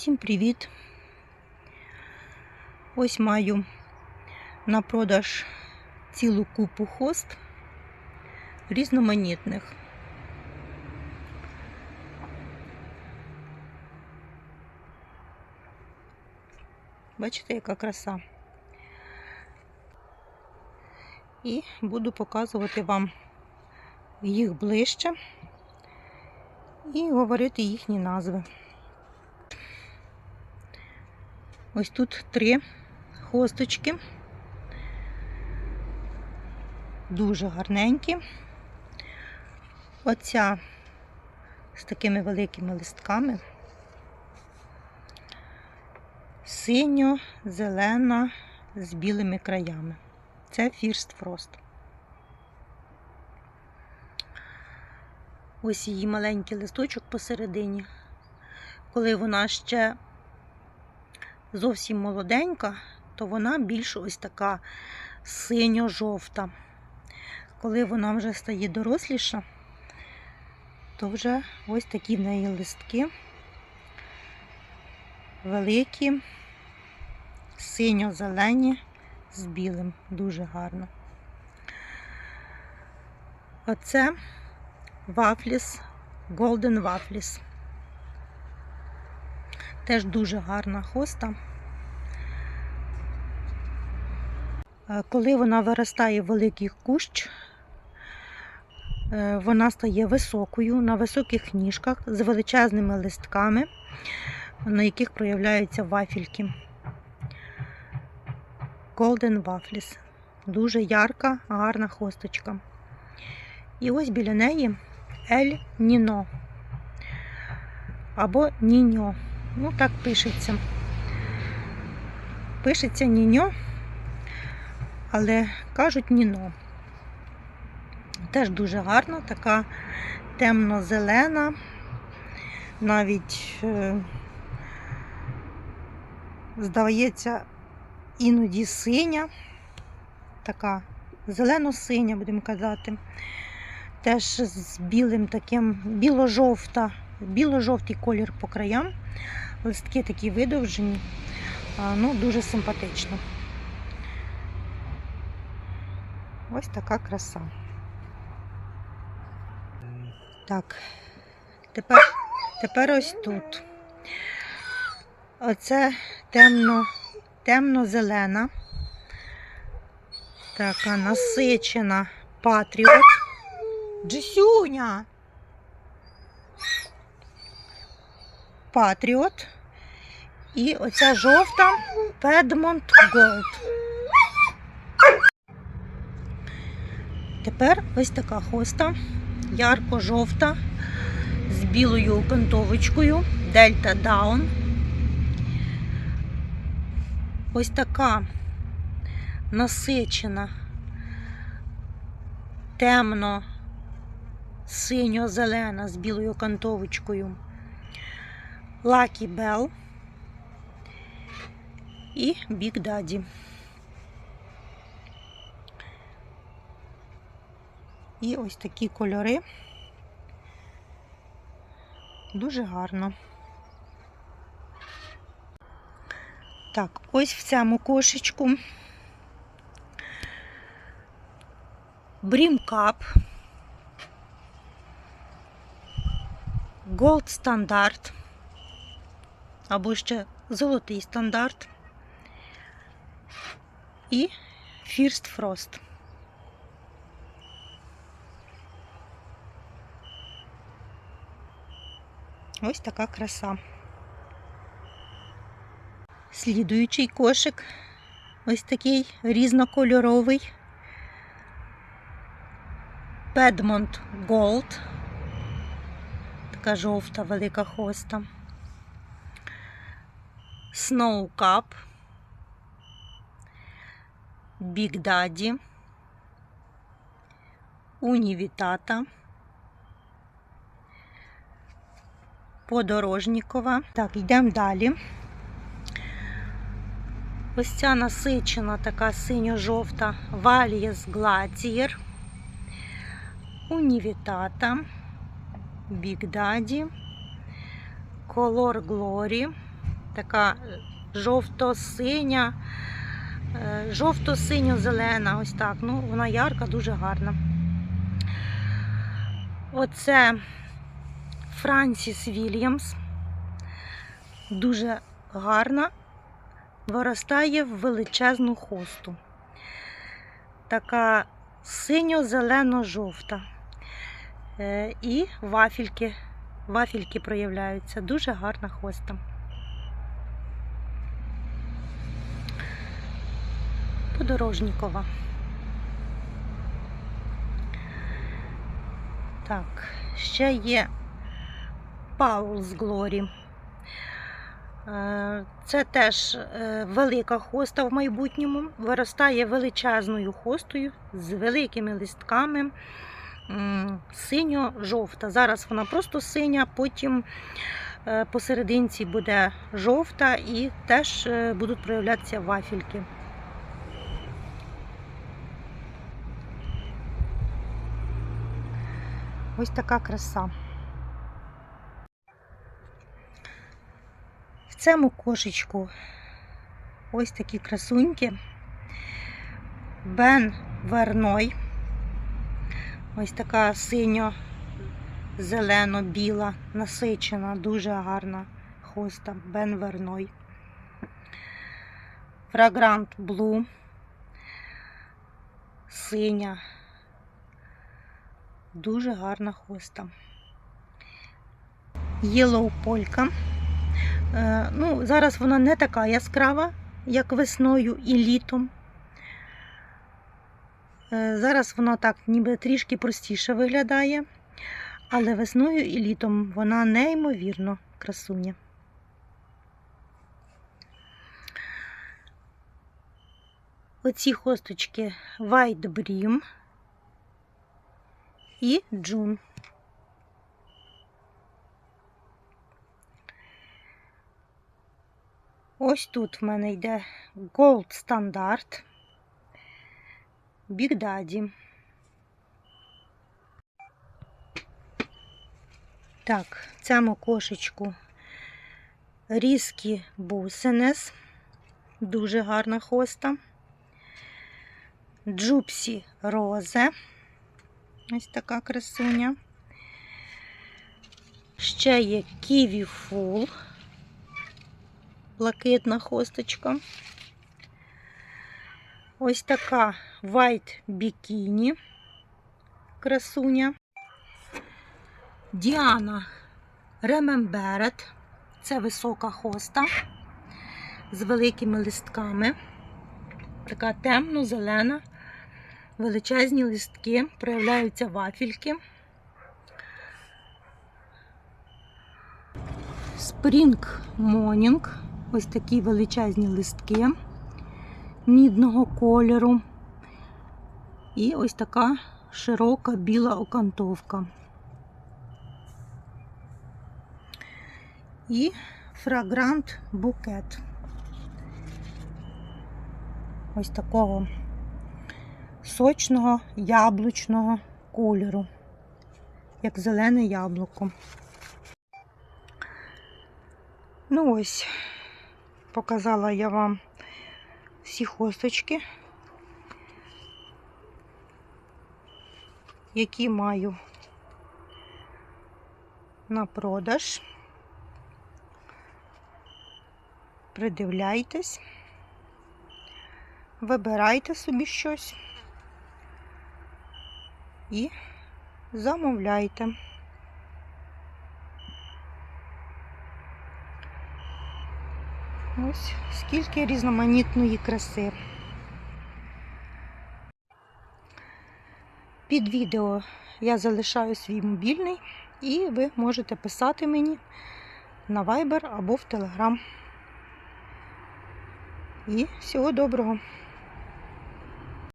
Всім привіт! Ось маю на продаж цілу купу хост різноманітних. Бачите, яка краса. І буду показувати вам їх ближче і говорити їхні назви. Ось тут три хосточки. Дуже гарненькі. Оця з такими великими листками. Синьо, зелена з білими краями. Це Фірст Фрост. Ось її маленький листочок посередині. Коли вона ще зовсім молоденька, то вона більш ось така синьо-жовта. Коли вона вже стає доросліша, то вже ось такі в неї листки великі, синьо-зелені з білим, дуже гарно. Оце Вафліс, Golden Waffles. Теж дуже гарна хоста. Е, Коли вона виростає великий кущ, е, вона стає високою на високих ніжках з величезними листками, на яких проявляються вафельки. Golden Waffles. Дуже ярка, гарна хосточка. І ось біля неї Ель Ніно або Ніньо. Ну, так пишеться. Пишеться Ніньо, але кажуть Ніно. Теж дуже гарна, така темно-зелена, навіть, е, здається, іноді синя, така зелено-синя, будемо казати. Теж з білим таким біло-жовта, біло-жовтий колір по краям. Листки такі видовжені, ну, дуже симпатично. Ось така краса. Так, тепер, тепер ось тут. Оце темно, темно-зелена, така насичена патріот. Джисюня. Патріот. І оця жовта Педмонт Голд. Тепер ось така хоста, ярко-жовта, з білою окантовочкою, Дельта Даун. Ось така насичена, темно синьо-зелена з білою кантовочкою Lucky Bell і Big Daddy. І ось такі кольори. Дуже гарно. Так, ось в цьому кошечку брімкап. Gold стандарт, або ще золотий стандарт і First Frost. Ось така краса. Слідуючий кошик, ось такий різнокольоровий. Pedmont Gold така жовта велика хоста. Snow Cup, Big Daddy, Унівітата, Подорожнікова. Так, йдемо далі. Ось ця насичена така синьо-жовта Валієс Гладієр, Унівітата. Big Daddy, Color Glory, така е, жовто-синя, е, жовто-синьо-зелена, ось так. Ну, вона ярка, дуже гарна. Оце Франсіс Вільямс. Дуже гарна, виростає в величезну хосту. Така синьо-зелено-жовта. Е, І вафельки, вафельки проявляються. Дуже гарна хоста. Подорожнікова. Так, ще є Паулс Глорі. Е, Це теж е, велика хоста в майбутньому. Виростає величезною хостою з великими листками. Синьо-жовта. Зараз вона просто синя, потім е, посерединці буде жовта і теж будуть проявлятися вафельки. Ось така краса. В цьому кошечку ось такі красуньки. Бен Верной. Ось така синьо-зелено-біла, насичена, дуже гарна хоста Бен Верной. Фрагрант Блу. Синя. Дуже гарна хоста. Єлоу полька. Е, Ну, зараз вона не така яскрава, як весною і літом. Е, Зараз вона так ніби трішки простіше виглядає, але весною і літом вона неймовірно красуня. Оці хосточки White Brim і Джун. Ось тут в мене йде Gold Standard, Big Daddy. Так, в цьому кошечку Різкі Бусенес. Дуже гарна хоста. Джупсі Розе. Ось така красуня. Ще є Kiwi Full. Блакитна хосточка. Ось така White Bikini. Красуня. Діана Remembered. Це висока хоста з великими листками. Така темно-зелена, величезні листки, проявляються вафельки. Spring Morning. Ось такі величезні листки мідного кольору. І ось така широка біла окантовка. І фрагрант букет. Ось такого сочного яблучного кольору, як зелене яблуко. Ну ось, показала я вам всі хосточки, які маю на продаж. Придивляйтесь, вибирайте собі щось і замовляйте. Ось скільки різноманітної краси. Під відео я залишаю свій мобільний, і ви можете писати мені на Viber або в Telegram. І всього доброго!